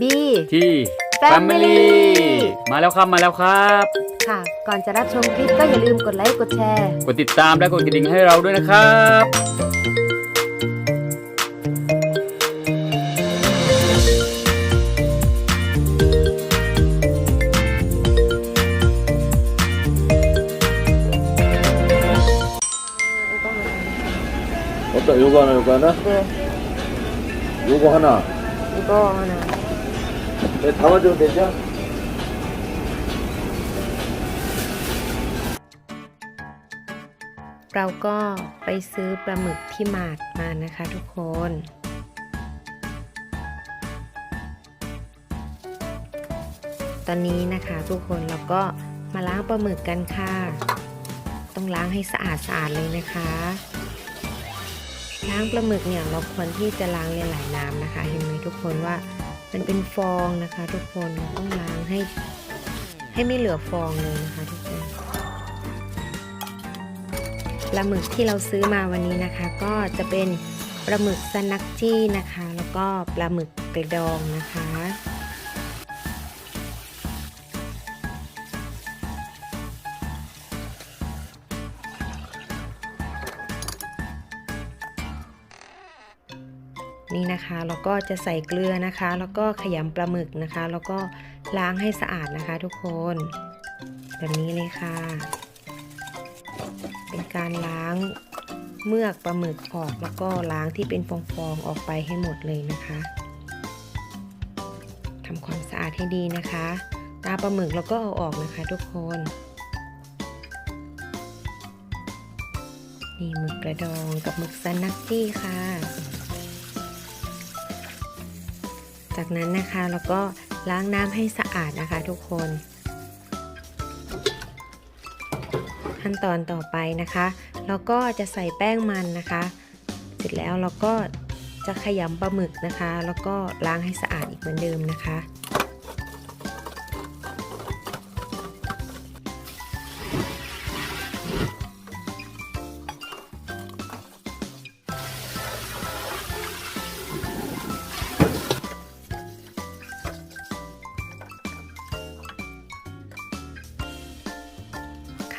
B ที่ Family มาแล้วครับมาแล้วครับ ค่ะ ก่อนจะรับชมคลิปก็อย่าลืมกดไลค์กดแชร์ กดติดตามและกดกระดิ่งให้เราด้วยนะครับ 어떤 요거 하나 요거 하나? 네, 요거 하나 이거 하나. 네, 담아주면 되죠? เราก็ไปซื้อปลาหมึกที่หมาดมานะคะทุกคน ตอนนี้นะคะทุกคนเราก็มาล้างปลาหมึกกันค่ะ ต้องล้างให้สะอาดสะอาดเลยนะคะ ล้างปลาหมึกเนี่ยเราควรที่จะล้างหลายๆน้ำนะคะ เห็นไหมทุกคนว่า มันเป็นฟองนะคะทุกคนเราต้องล้างให้ให้ไม่เหลือฟองเลยนะคะทุกคนปลาหมึกที่เราซื้อมาวันนี้นะคะ ก็จะเป็นปลาหมึกสนักจี้นะคะ แล้วก็ปลาหมึกกระดองนะคะ นะคะเราก็จะใส่เกลือนะคะ แล้วก็ขยำปลาหมึกนะคะ แล้วก็ล้างให้สะอาดนะคะทุกคน แบบนี้เลยค่ะ เป็นการล้างเมือกปลาหมึกออกแล้วก็ล้างที่เป็นฟองๆออกไปให้หมดเลยนะคะทำความสะอาดให้ดีนะคะ ตาปลาหมึกเราก็เอาออกนะคะ ทุกคนนี่หมึกกระดองกับหมึกซันนักจี้ค่ะ จากนั้นนะคะเราก็ล้างน้ำให้สะอาดนะคะทุกคน ขั้นตอนต่อไปนะคะ เราก็จะใส่แป้งมันนะคะ เสร็จแล้วเราก็จะขยำปลาหมึกนะคะ แล้วก็ล้างให้สะอาดอีกเหมือนเดิมนะคะ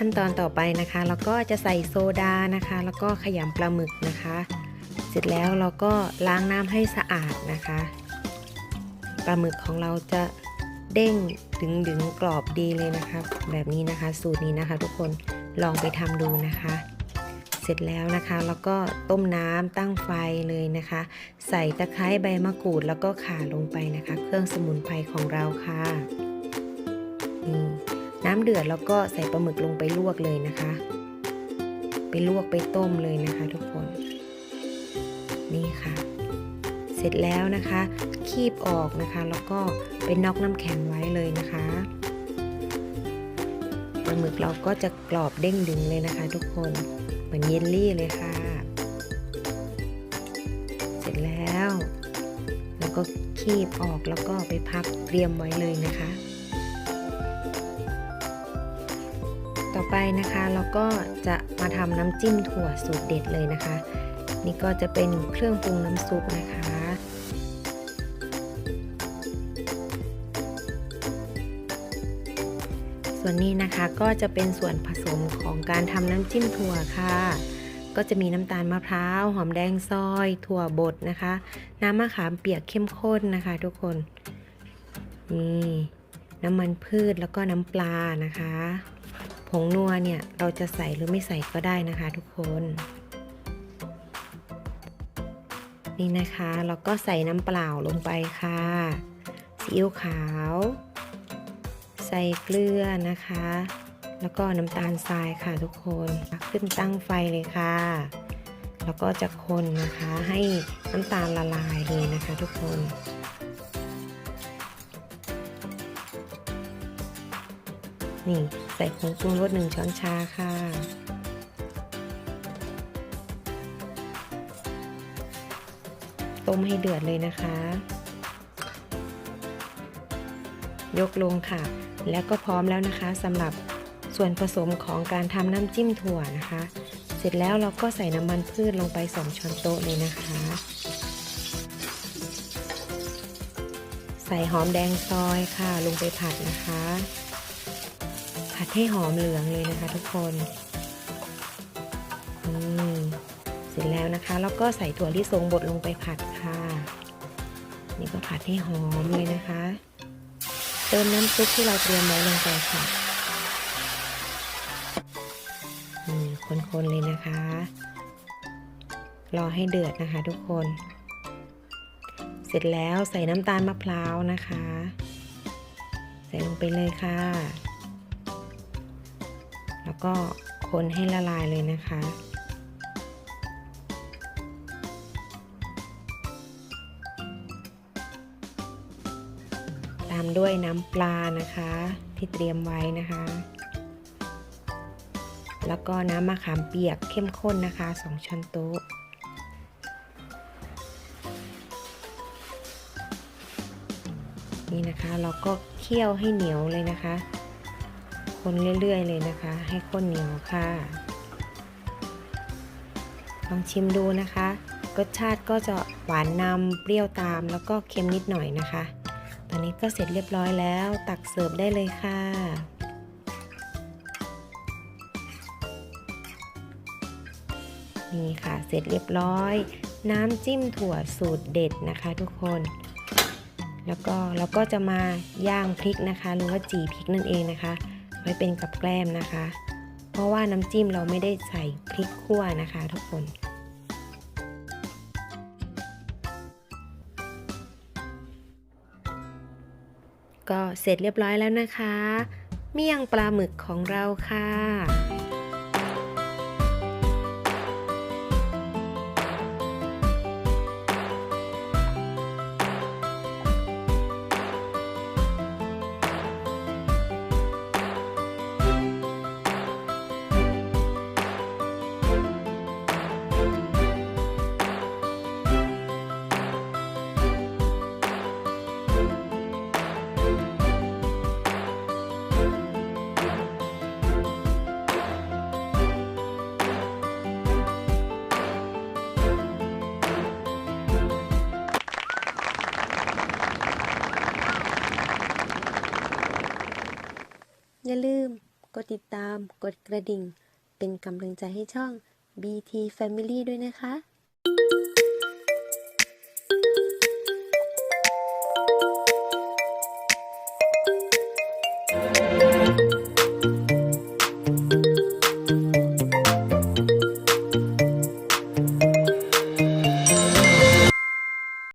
ขั้นตอนต่อไปนะคะ เราก็จะใส่โซดานะคะ แล้วก็ขยำปลาหมึกนะคะ เสร็จแล้วเราก็ล้างน้ำให้สะอาดนะคะปลาหมึกของเราจะเด้งดึงดึงๆกรอบดีเลยนะคะ แบบนี้นะคะ สูตรนี้นะคะ ทุกคนลองไปทำดูนะคะ เสร็จแล้วนะคะแล้วก็ต้มน้ำตั้งไฟเลยนะคะ ใส่ตะไคร้ใบมะกรูดแล้วก็ข่าลงไปนะคะ เครื่องสมุนไพรของเราค่ะนี่ น้ำเดือดแล้วก็ใส่ปลาหมึกลงไปลวกเลยนะคะ ไปลวกไปต้มเลยนะคะทุกคน นี่ค่ะ เสร็จแล้วนะคะ คีบออกนะคะ แล้วก็ไปน็อกน้ำแข็งไว้เลยนะคะปลาหมึกเราก็จะกรอบเด้งดึงเลยนะคะ ทุกคนเหมือนเยลลี่เลยค่ะ เสร็จแล้ว แล้วก็คีบออกแล้วก็ไปพักเตรียมไว้เลยนะคะ ต่อไปนะคะเราก็จะมาทำน้ำจิ้มถั่วสูตรเด็ดเลยนะคะ นี่ก็จะเป็นเครื่องปรุงน้ำซุปนะคะส่วนนี้นะคะก็จะเป็นส่วนผสมของการทำน้ำจิ้มถั่วค่ะ ก็จะมีน้ำตาลมะพร้าว หอมแดงซอย ถั่วบดนะคะ น้ำมะขามเปียกเข้มข้นนะคะทุกคน นี่ น้ำมันพืชแล้วก็น้ำปลานะคะ ผงนัวเนี่ยเราจะใส่หรือไม่ใส่ก็ได้นะคะทุกคน นี่นะคะเราก็ใส่น้ำเปล่าลงไปค่ะซีอิ๊วขาว ใส่เกลือนะคะ แล้วก็น้ำตาลทรายค่ะทุกคนขึ้นตั้งไฟเลยค่ะ แล้วก็จะคนนะคะให้น้ำตาลละลายเลยนะคะทุกคน นี่ใส่ผงปรุงรสหนึ่งช้อนชาค่ะ ต้มให้เดือดเลยนะคะ ยกลงค่ะ แล้วก็พร้อมแล้วนะคะสำหรับส่วนผสมของการทำน้ำจิ้มถั่วนะคะ เสร็จแล้วเราก็ใส่น้ำมันพืชลงไป 2 ช้อนโต๊ะเลยนะคะ ใสส่หอมแดงซอยค่ะลงไปผัดนะคะ ผัดให้หอมเหลืองเลยนะคะทุกคนอืมเสร็จแล้วนะคะ แล้วก็ใส่ถั่วลิสงบดลงไปผัดค่ะ นี่ก็ผัดให้หอมเลยนะคะ เติมน้ำซุปที่เราเตรียมไว้ลงไปค่ะนี่คนๆเลยนะคะ รอให้เดือดนะคะทุกคน เสร็จแล้วใส่น้ำตาลมะพร้าวนะคะ ใส่ลงไปเลยค่ะ แล้วก็คนให้ละลายเลยนะคะ ตามด้วยน้ำปลานะคะ ที่เตรียมไว้นะคะ แล้วก็น้ำมะขามเปียกเข้มข้นนะคะ 2 ช้อนโต๊ะนี่นะคะเราก็เคี่ยวให้เหนียวเลยนะคะ คนเรื่อยๆเลยนะคะ ให้ข้นเหนียวค่ะ ลองชิมดูนะคะ รสชาติก็จะหวานนำเปรี้ยวตามแล้วก็เค็มนิดหน่อยนะคะ ตอนนี้ก็เสร็จเรียบร้อยแล้ว ตักเสิร์ฟได้เลยค่ะนี่ค่ะเสร็จเรียบร้อย น้ำจิ้มถั่วสูตรเด็ดนะคะทุกคน แล้วก็เราก็จะมาย่างพริกนะคะ หรือว่าจีพริกนั่นเองนะคะ ไว้เป็นกับแกล้มนะคะ เพราะว่าน้ำจิ้มเราไม่ได้ใส่พริกขั่วนะคะทุกคนก็เสร็จเรียบร้อยแล้วนะคะ เมี่ยงปลาหมึกของเราค่ะ อย่าลืม กดติดตาม กดกระดิ่ง เป็นกำลังใจให้ช่อง BT Family ด้วยนะคะ